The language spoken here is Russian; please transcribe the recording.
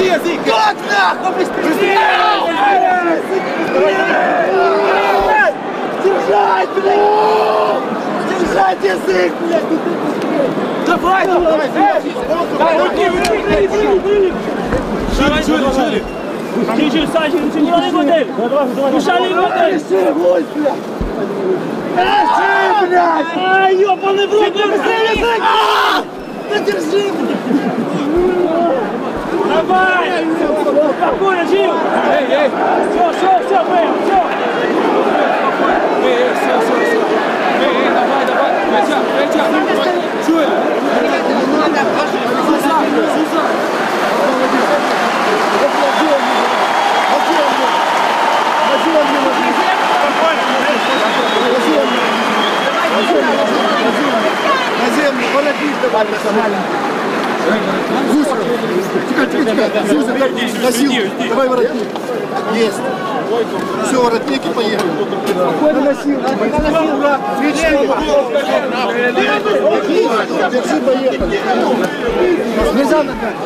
Как нахуй быстрее! Держать, блядь! Держать язык, блядь! Давай, давай! Дай руки, руки, руки! Şöyle şöyle şöyle. Çekil sakin için buranı gönder. Dışarı gönder. Держи, блядь! Держи, блядь! Ай, ёбаный в рот, быстрее, язык! Да держи, блядь! Procura, Gil! Ei, ei! Seu, seu, seu, vem, seu! Vem, ei, seu, seu, seu! Vem, ei, dá vai, dá vai! Vem, Tiago, vem, Tiago! Júlio! Suzana, Suzana! Mas ele, olha aqui, trabalha. Russo. На силу, давай воротник. Есть. Все, воротник и поехали. Спокойно на силу. Держи, поехали. Нельзя ногами.